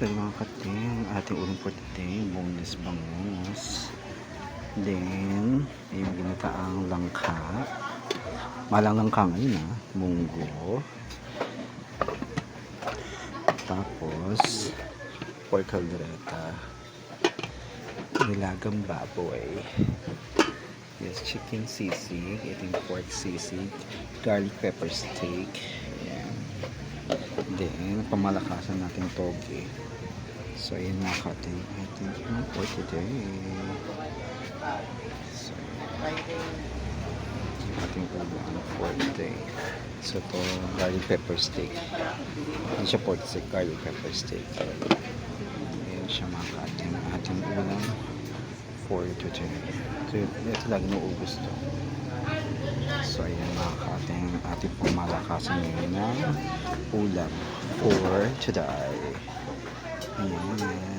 Yung mga kating, ating uling for today, boneless bangus. Then, yung ginataang langka. Malang langka ngayon ah, munggo. Tapos, pork caldereta. Nilagang baboy. Yes, chicken sisig. Yung pork sisig. Garlic pepper steak. Ayan. Then, pamalakasan natin toge. So, ayan mga kating. I think yun for today. So, yung ating ulam for today. So, to garlic pepper steak. Hindi siya pork steak, garlic pepper steak. Ayan siya mga kating. Ating ulam for today. So, ito lagi nauubos to. So, ayan mga kating ating pumalakasan ngayon na ulam for today. Ayan.